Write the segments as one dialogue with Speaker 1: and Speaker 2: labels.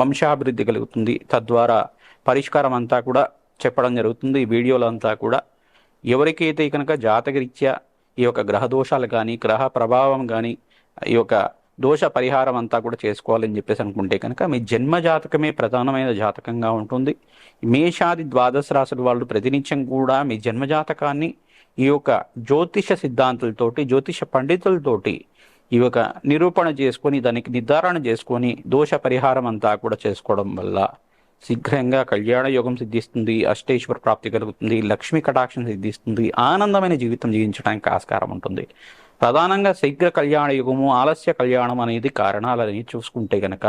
Speaker 1: వంశాభివృద్ధి కలుగుతుంది. తద్వారా పరిష్కారం అంతా కూడా చెప్పడం జరుగుతుంది. ఈ వీడియోలో అంతా కూడా ఎవరికైతే కనుక జాతకరీత్యా ఈ యొక్క గ్రహ దోషాలు కానీ గ్రహ ప్రభావం కానీ ఈ యొక్క దోష పరిహారం అంతా కూడా చేసుకోవాలని చెప్పేసి అనుకుంటే కనుక మీ జన్మ జాతకమే ప్రధానమైన జాతకంగా ఉంటుంది. మేషాది ద్వాదశ రాశుల వాళ్ళు ప్రతినిత్యం కూడా మీ జన్మ జాతకాన్ని ఈ యొక్క జ్యోతిష సిద్ధాంతులతోటి జ్యోతిష పండితులతోటి ఈ నిరూపణ చేసుకొని దానికి నిర్ధారణ చేసుకొని దోష పరిహారం అంతా కూడా చేసుకోవడం వల్ల శీఘ్రంగా కళ్యాణ యోగం సిద్ధిస్తుంది అష్టేశ్వర ప్రాప్తి కలుగుతుంది లక్ష్మీ కటాక్షం సిద్ధిస్తుంది ఆనందమైన జీవితం జీవించడానికి ఆస్కారం ఉంటుంది. ప్రధానంగా శీఘ్ర కళ్యాణ యుగము ఆలస్య కళ్యాణం అనేది కారణాలని చూసుకుంటే గనక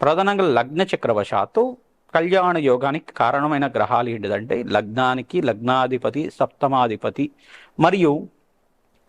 Speaker 1: ప్రధానంగా లగ్న చక్రవశాత్తు కళ్యాణ యోగానికి కారణమైన గ్రహాలు ఏంటిదంటే లగ్నానికి లగ్నాధిపతి సప్తమాధిపతి మరియు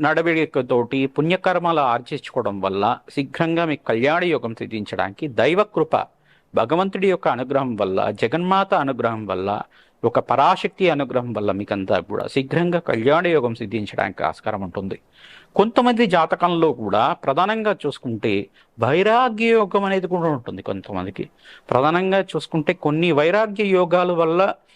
Speaker 1: నడవడికతోటి పుణ్యకర్మలు ఆర్జించుకోవడం వల్ల శీఘ్రంగా మీకు కళ్యాణ యోగం సిద్ధించడానికి దైవకృప భగవంతుడి యొక్క అనుగ్రహం వల్ల జగన్మాత అనుగ్రహం వల్ల ఒక పరాశక్తి అనుగ్రహం వల్ల మీకంతా కూడా శీఘ్రంగా కళ్యాణ యోగం సిద్ధించడానికి ఆస్కారం ఉంటుంది. కొంతమంది జాతకంలో కూడా ప్రధానంగా చూసుకుంటే వైరాగ్య యోగం అనేది కూడా ఉంటుంది కొంతమందికి. ప్రధానంగా చూసుకుంటే కొన్ని వైరాగ్య యోగాల వల్ల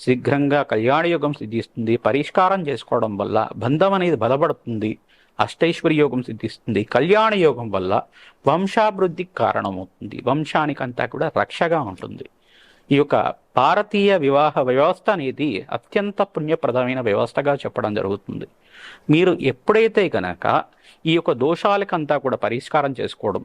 Speaker 1: శీఘ్రంగా కళ్యాణయోగం సిద్ధిస్తుంది. పరిష్కారం చేసుకోవడం వల్ల బంధం అనేది బలపడుతుంది. అష్టైశ్వర్య యోగం సిద్ధిస్తుంది. కళ్యాణ యోగం వల్ల వంశాభివృద్ధికి కారణమవుతుంది. వంశానికంతా కూడా రక్షగా ఉంటుంది. ఈ యొక్క భారతీయ వివాహ వ్యవస్థ అనేది అత్యంత పుణ్యప్రదమైన వ్యవస్థగా చెప్పడం జరుగుతుంది. మీరు ఎప్పుడైతే కనుక ఈ యొక్క దోషాలకంతా కూడా పరిష్కారం చేసుకోవడం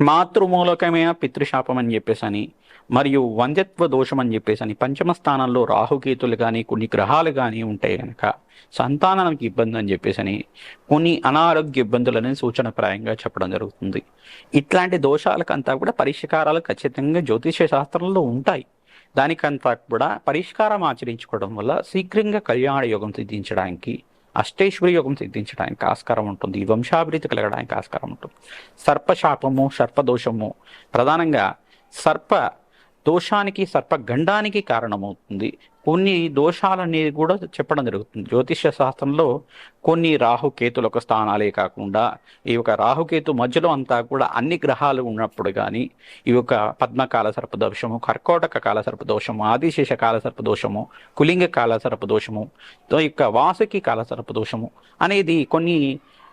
Speaker 1: మాతృమూలకమైన పితృశాపం అని చెప్పేసి అని మరియు వంద్యత్వ దోషం అని చెప్పేసి అని పంచమ స్థానంలో రాహుకేతులు కానీ కొన్ని గ్రహాలు కానీ ఉంటాయి కనుక సంతానానికి ఇబ్బంది అని చెప్పేసి అని కొన్ని అనారోగ్య ఇబ్బందులని సూచనప్రాయంగా చెప్పడం జరుగుతుంది. ఇట్లాంటి దోషాలకంతా కూడా పరిష్కారాలు ఖచ్చితంగా జ్యోతిష శాస్త్రంలో ఉంటాయి. దానికంతా కూడా పరిష్కారం ఆచరించుకోవడం వల్ల శీఘ్రంగా కళ్యాణ యోగం సిద్ధించడానికి అష్టేశ్వరి యోగం సిద్ధించడానికి ఆస్కారం ఉంటుంది. వంశాభివృద్ధి కలగడానికి ఆస్కారం ఉంటుంది. సర్పశాపము సర్పదోషము. ప్రధానంగా సర్ప దోషానికి సర్పగండానికి కారణమవుతుంది. కొన్ని దోషాలనేది కూడా చెప్పడం జరుగుతుంది. జ్యోతిష్య శాస్త్రంలో కొన్ని రాహుకేతుల స్థానాలే కాకుండా ఈ యొక్క రాహుకేతు మధ్యలో అంతా కూడా అన్ని గ్రహాలు ఉన్నప్పుడు కానీ ఈ యొక్క పద్మకాల సర్పదోషము కర్కోటక కాల సర్పదోషము ఆదిశేష కాల సర్పదోషము కులింగ కాల సర్పదోషము తో యొక్క వాసుకి కాల సర్పదోషము అనేది కొన్ని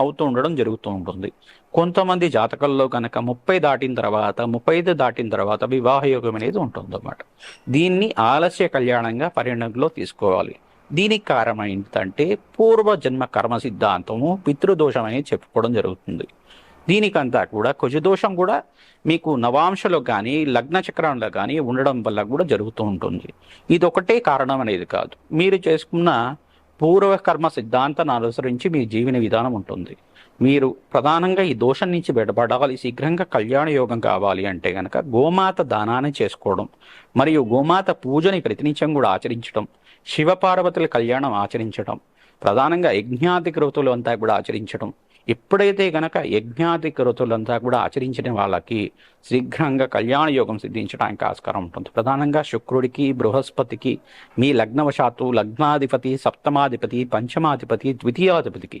Speaker 1: అవుతూ ఉండడం జరుగుతూ ఉంటుంది. కొంతమంది జాతకంలో కనుక ముప్పై దాటిన తర్వాత ముప్పై ఐదు దాటిన తర్వాత వివాహ యోగం అనేది ఉంటుందన్నమాట. దీన్ని ఆలస్య కళ్యాణంగా పరిగణనలో తీసుకోవాలి. దీనికి కారణం ఏంటంటే పూర్వజన్మ కర్మ సిద్ధాంతము పితృదోషం అనేది చెప్పుకోవడం జరుగుతుంది. దీనికంతా కూడా కుజదోషం కూడా మీకు నవాంశలో కానీ లగ్న చక్రంలో కానీ ఉండడం వల్ల కూడా జరుగుతూ ఉంటుంది. ఇది ఒకటే కారణం అనేది కాదు. మీరు చేసుకున్న పూర్వకర్మ సిద్ధాంతాన్ని అనుసరించి మీ జీవన విధానం ఉంటుంది. మీరు ప్రధానంగా ఈ దోషం నుంచి బయటపడాలి. శీఘ్రంగా కళ్యాణ యోగం కావాలి అంటే గనక గోమాత దానాన్ని చేసుకోవడం మరియు గోమాత పూజని ప్రతినిత్యం కూడా ఆచరించడం శివపార్వతుల కళ్యాణం ఆచరించడం ప్రధానంగా యజ్ఞాది అంతా కూడా ఆచరించడం ఎప్పుడైతే గనక యజ్ఞాది కృతులంతా కూడా ఆచరించిన వాళ్ళకి శీఘ్రంగా కళ్యాణ యోగం సిద్ధించడానికి ఆస్కారం ఉంటుంది. ప్రధానంగా శుక్రుడికి బృహస్పతికి మీ లగ్నవశాత్తు లగ్నాధిపతి సప్తమాధిపతి పంచమాధిపతి ద్వితీయాధిపతికి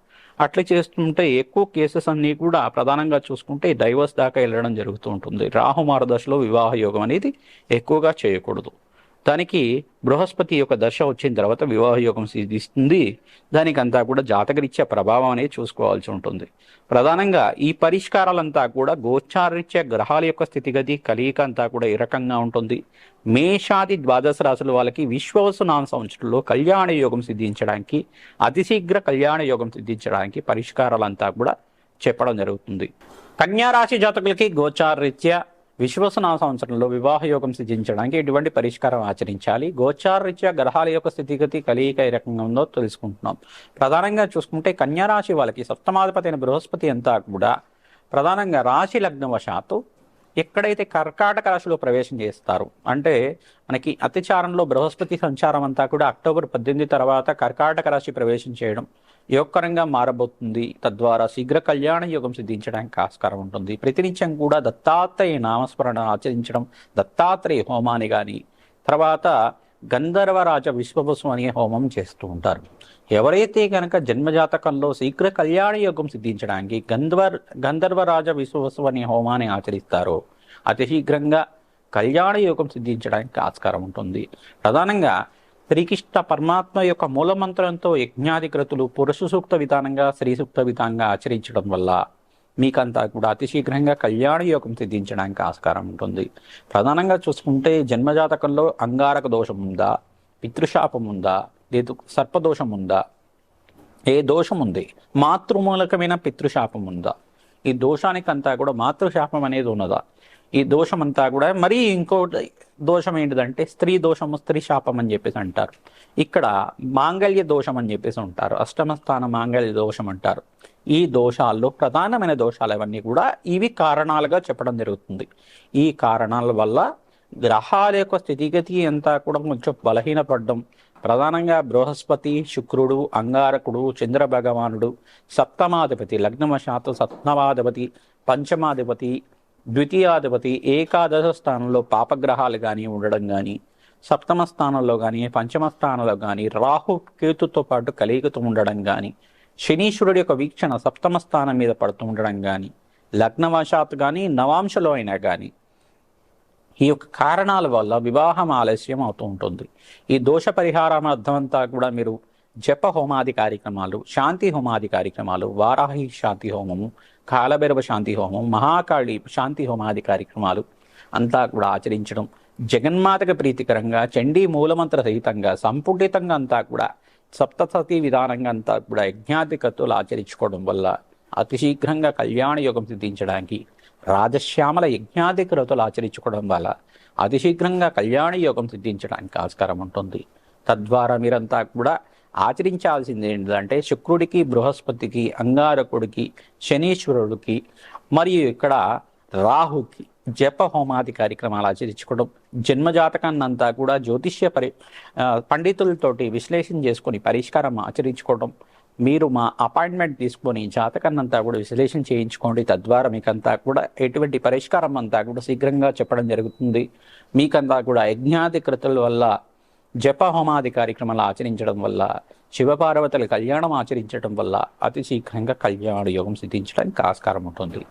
Speaker 1: అట్లా చేస్తుంటే ఎక్కువ కేసెస్ అన్నీ కూడా ప్రధానంగా చూసుకుంటే డైవర్స్ దాకా వెళ్ళడం జరుగుతూ ఉంటుంది. రాహు మహర్దశలో వివాహ యోగం అనేది ఎక్కువగా చేయకూడదు. దానికి బృహస్పతి యొక్క దశ వచ్చిన తర్వాత వివాహ యోగం సిద్ధిస్తుంది. దానికి అంతా కూడా జాతకరీత్యా ప్రభావం అనేది చూసుకోవాల్సి ఉంటుంది. ప్రధానంగా ఈ పరిష్కారాలంతా కూడా గోచారరీత్యా గ్రహాల యొక్క స్థితిగతి కలియిక అంతా కూడా ఈ రకంగా ఉంటుంది? మేషాది ద్వాదశ రాశుల వాళ్ళకి విశ్వవసునామ సంవత్సరంలో కళ్యాణ యోగం సిద్ధించడానికి అతి శీఘ్ర కళ్యాణ యోగం సిద్ధించడానికి పరిష్కారాలంతా కూడా చెప్పడం జరుగుతుంది. కన్యారాశి జాతకులకి గోచారరీత్యా విశ్వసనామ సంవత్సరంలో వివాహ యోగం సిద్ధించడానికి ఎటువంటి పరిష్కారం ఆచరించాలి? గోచారరీత్యా గ్రహాల యొక్క స్థితిగతి కలియిక ఏ రకంగా ఉందో తెలుసుకుంటున్నాం. ప్రధానంగా చూసుకుంటే కన్యా రాశి వాళ్ళకి సప్తమాధిపతి అయిన బృహస్పతి అంతా కూడా ప్రధానంగా రాశి లగ్నవశాత్తు ఎక్కడైతే కర్కాటక రాశిలో ప్రవేశం చేస్తారు అంటే మనకి అతిచారంలో బృహస్పతి సంచారం అంతా కూడా అక్టోబర్ పద్దెనిమిది తర్వాత కర్కాటక రాశి ప్రవేశం చేయడం యోగకరంగా మారబోతుంది. తద్వారా శీఘ్ర కళ్యాణ యోగం సిద్ధించడానికి ఆస్కారం ఉంటుంది. ప్రతినిత్యం కూడా దత్తాత్రేయ నామస్మరణ ఆచరించడం దత్తాత్రేయ హోమాన్ని కానీ తర్వాత గంధర్వరాజ విశ్వభస్వం అనే హోమం చేస్తూ ఉంటారు. ఎవరైతే కనుక జన్మజాతకంలో శీఘ్ర కళ్యాణ యోగం సిద్ధించడానికి గంధర్వ గంధర్వరాజ విశ్వభస్వం అనే హోమాన్ని ఆచరిస్తారో అతి శీఘ్రంగా కళ్యాణ యోగం సిద్ధించడానికి ఆస్కారం ఉంటుంది. ప్రధానంగా శ్రీకృష్ణ పరమాత్మ యొక్క మూలమంత్రంతో యజ్ఞాధికృతులు పురుష సూక్త విధానంగా స్త్రీ సూక్త విధానంగా ఆచరించడం వల్ల మీకంతా కూడా అతి శీఘ్రంగా కళ్యాణ యోగం సిద్ధించడానికి ఆస్కారం ఉంటుంది. ప్రధానంగా చూసుకుంటే జన్మజాతకంలో అంగారక దోషం ఉందా? పితృశాపం ఉందా? లేదు సర్పదోషం ఉందా? ఏ దోషం ఉంది? మాతృమూలకమైన పితృశాపం ఉందా? ఈ దోషానికంతా కూడా మాతృశాపం అనేది ఉన్నదా? ఈ దోషం అంతా కూడా మరీ ఇంకో దోషం ఏంటిదంటే స్త్రీ దోషము స్త్రీ శాపం అని చెప్పేసి అంటారు. ఇక్కడ మాంగళ్య దోషం అని చెప్పేసి ఉంటారు. అష్టమస్థాన మాంగళ్య దోషం అంటారు. ఈ దోషాల్లో ప్రధానమైన దోషాలు అవన్నీ కూడా ఇవి కారణాలుగా చెప్పడం జరుగుతుంది. ఈ కారణాల వల్ల గ్రహాల యొక్క స్థితిగతి అంతా కూడా కొంచెం బలహీనపడడం ప్రధానంగా బృహస్పతి శుక్రుడు అంగారకుడు చంద్ర భగవానుడు సప్తమాధిపతి లగ్నవశాత్తు సప్తమాధిపతి పంచమాధిపతి ద్వితీయాధిపతి ఏకాదశ స్థానంలో పాపగ్రహాలు కానీ ఉండడం కానీ సప్తమ స్థానంలో కానీ పంచమ స్థానంలో కానీ రాహు కేతుతో పాటు కలిగితూ ఉండడం కానీ శనీశ్వరుడి యొక్క వీక్షణ సప్తమ స్థానం మీద పడుతూ ఉండడం కానీ లగ్నవశాత్తు కానీ నవాంశలో అయినా కానీ ఈ యొక్క కారణాల వల్ల వివాహం ఆలస్యం అవుతూ ఉంటుంది. ఈ దోష పరిహారం అర్థమంతా కూడా మీరు జప హోమాది కార్యక్రమాలు శాంతి హోమాది కార్యక్రమాలు వారాహి శాంతి హోమము కాలభైరవ శాంతి హోమం మహాకాళి శాంతి హోమాది కార్యక్రమాలు అంతా కూడా ఆచరించడం జగన్మాతకు ప్రీతికరంగా చండీ మూలమంత్ర సహితంగా సంపుటితంగా అంతా కూడా సప్తసతి విధానంగా అంతా కూడా యజ్ఞాధికత్తులు ఆచరించుకోవడం వల్ల అతి శీఘ్రంగా కళ్యాణ యోగం సిద్ధించడానికి రాజశ్యామల యజ్ఞాధికృతులు ఆచరించుకోవడం వల్ల అతి శీఘ్రంగా కళ్యాణ యోగం సిద్ధించడానికి ఆస్కారం ఉంటుంది. తద్వారా మీరంతా కూడా ఆచరించాల్సింది ఏంటంటే శుక్రుడికి బృహస్పతికి అంగారకుడికి శనీశ్వరుడికి మరియు ఇక్కడ రాహుకి జప హోమాది కార్యక్రమాలు ఆచరించుకోవడం జన్మజాతకాన్ని అంతా కూడా జ్యోతిష్య పరి పండితులతోటి విశ్లేషణ చేసుకొని పరిష్కారం ఆచరించుకోవడం మీరు మా అపాయింట్మెంట్ తీసుకొని జాతకాన్ని అంతా కూడా విశ్లేషణ చేయించుకోండి. తద్వారా మీకంతా కూడా ఎటువంటి పరిష్కారం అంతా కూడా శీఘ్రంగా చెప్పడం జరుగుతుంది. మీకంతా కూడా యజ్ఞాధికృతుల వల్ల జప హోమాది కార్యక్రమాలు ఆచరించడం వల్ల శివపార్వతుల కళ్యాణం ఆచరించడం వల్ల అతి శీఘ్రంగా కళ్యాణ యోగం సిద్ధించడానికి ఆస్కారం ఉంటుంది.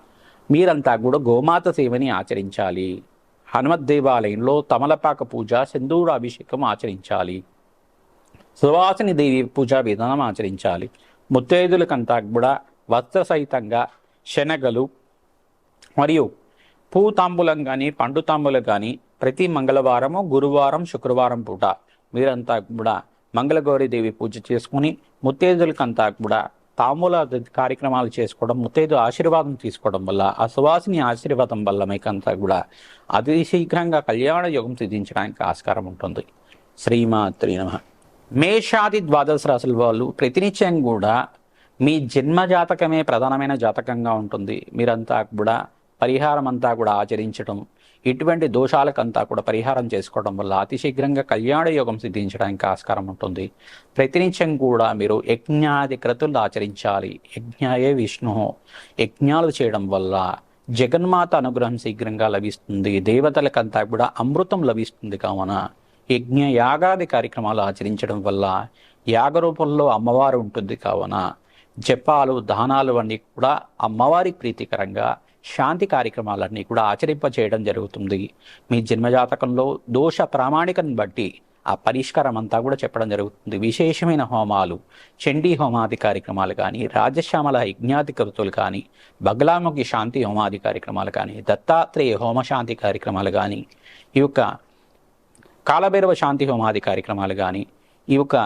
Speaker 1: మీరంతా కూడా గోమాత సేవని ఆచరించాలి. హనుమత్ దేవాలయంలో తమలపాక పూజ సింధూర అభిషేకం ఆచరించాలి. సువాసిని దేవి పూజా విధానం ఆచరించాలి. ముత్తైదులకంతా కూడా వస్త్ర సహితంగా శనగలు మరియు పూ తాంబూలం కానీ పండు తాంబూలం కానీ ప్రతి మంగళవారము గురువారం శుక్రవారం పూట మీరంతా కూడా మంగళగౌరీదేవి పూజ చేసుకుని ముత్తైదులకంతా కూడా తాంబూల కార్యక్రమాలు చేసుకోవడం ముత్తైదు ఆశీర్వాదం తీసుకోవడం వల్ల ఆ సువాసిని ఆశీర్వాదం వల్ల మీకంతా కూడా అతి శీఘ్రంగా కళ్యాణ యోగం సిద్ధించడానికి ఆస్కారం ఉంటుంది. శ్రీమాత్రి నమ. మేషాది ద్వాదశ రాశుల వాళ్ళు ప్రతినిత్యం కూడా మీ జన్మ జాతకమే ప్రధానమైన జాతకంగా ఉంటుంది. మీరంతా కూడా పరిహారం అంతా కూడా ఆచరించడం ఇటువంటి దోషాలకంతా కూడా పరిహారం చేసుకోవడం వల్ల అతి శీఘ్రంగా కళ్యాణ యోగం సిద్ధించడానికి ఆస్కారం ఉంటుంది. ప్రతినిత్యం కూడా మీరు యజ్ఞాది క్రతులు ఆచరించాలి. యజ్ఞాయే విష్ణు. యజ్ఞాలు చేయడం వల్ల జగన్మాత అనుగ్రహం శీఘ్రంగా లభిస్తుంది. దేవతలకంతా కూడా అమృతం లభిస్తుంది కావున యజ్ఞ యాగాది కార్యక్రమాలు ఆచరించడం వల్ల యాగ రూపంలో అమ్మవారు ఉంటుంది కావున జపాలు దానాలు అన్నీ కూడా అమ్మవారి ప్రీతికరంగా శాంతి కార్యక్రమాలన్నీ కూడా ఆచరింప చేయడం జరుగుతుంది. మీ జన్మజాతకంలో దోష ప్రామాణికను బట్టి ఆ పరిష్కారం అంతా కూడా చెప్పడం జరుగుతుంది. విశేషమైన హోమాలు చండీ హోమాది కార్యక్రమాలు కానీ రాజశ్యామల యజ్ఞాది కృతులు కానీ బగ్లాముఖి శాంతి హోమాది కార్యక్రమాలు కానీ దత్తాత్రేయ హోమశాంతి కార్యక్రమాలు కానీ ఈ యొక్క కాలభైరవ శాంతి హోమాది కార్యక్రమాలు కానీ ఈ యొక్క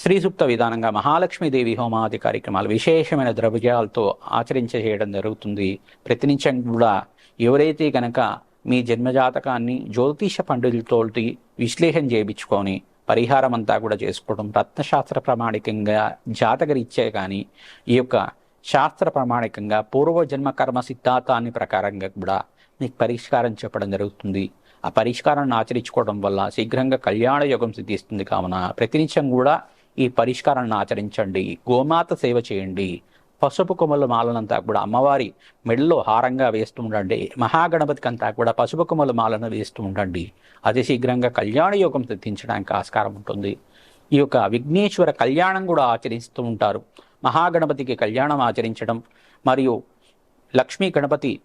Speaker 1: శ్రీసూక్త విధానంగా మహాలక్ష్మీదేవి హోమాది కార్యక్రమాలు విశేషమైన ద్రవ్యాలతో ఆచరించ చేయడం జరుగుతుంది. ప్రతినిత్యం కూడా ఎవరైతే కనుక మీ జన్మజాతకాన్ని జ్యోతిష పండితులతో విశ్లేషణ చేయించుకొని పరిహారం అంతా కూడా చేసుకోవడం రత్నశాస్త్ర ప్రామాణికంగా జాతకరీత్యా కానీ ఈ యొక్క శాస్త్ర ప్రామాణికంగా పూర్వజన్మ కర్మ సిద్ధాంతాన్ని ప్రకారంగా కూడా మీకు పరిష్కారం చెప్పడం జరుగుతుంది. ఆ పరిష్కారాన్ని ఆచరించుకోవడం వల్ల శీఘ్రంగా కళ్యాణ యోగం సిద్ధిస్తుంది. కావున ప్రతినిత్యం కూడా ఈ పరిష్కారాన్ని ఆచరించండి. గోమాత సేవ చేయండి. పసుపు కొమ్మల మాలనంతా కూడా అమ్మవారి మెడలో హారంగా వేస్తూ ఉండండి. మహాగణపతికి అంతా కూడా పసుపు కొమ్మల మాలను వేస్తూ ఉండండి. అతి శీఘ్రంగా కళ్యాణ యోగం సిద్ధించడానికి ఆస్కారం ఉంటుంది. ఈ యొక్క విఘ్నేశ్వర కళ్యాణం కూడా ఆచరిస్తూ ఉంటారు. మహాగణపతికి కళ్యాణం ఆచరించడం మరియు లక్ష్మీ గణపతి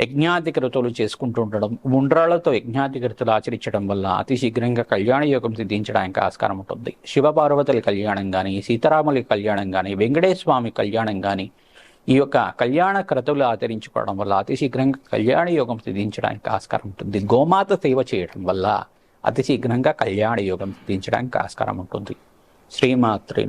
Speaker 1: యజ్ఞాధికృతులు చేసుకుంటూ ఉండడం ఉండ్రాళ్ళతో యజ్ఞాధికృతులు ఆచరించడం వల్ల అతి శీఘ్రంగా కళ్యాణ యోగం సిద్ధించడానికి ఆస్కారం ఉంటుంది. శివపార్వతుల కళ్యాణం కానీ సీతారాముల కళ్యాణం కానీ వెంకటేశ్వమి కళ్యాణం కానీ ఈ యొక్క కళ్యాణ క్రతువులు ఆచరించుకోవడం వల్ల అతి శీఘ్రంగా కళ్యాణ యోగం సిద్ధించడానికి ఆస్కారం ఉంటుంది. గోమాత సేవ చేయడం వల్ల అతి శీఘ్రంగా కళ్యాణ యోగం సిద్ధించడానికి ఆస్కారం ఉంటుంది. శ్రీమాత్రే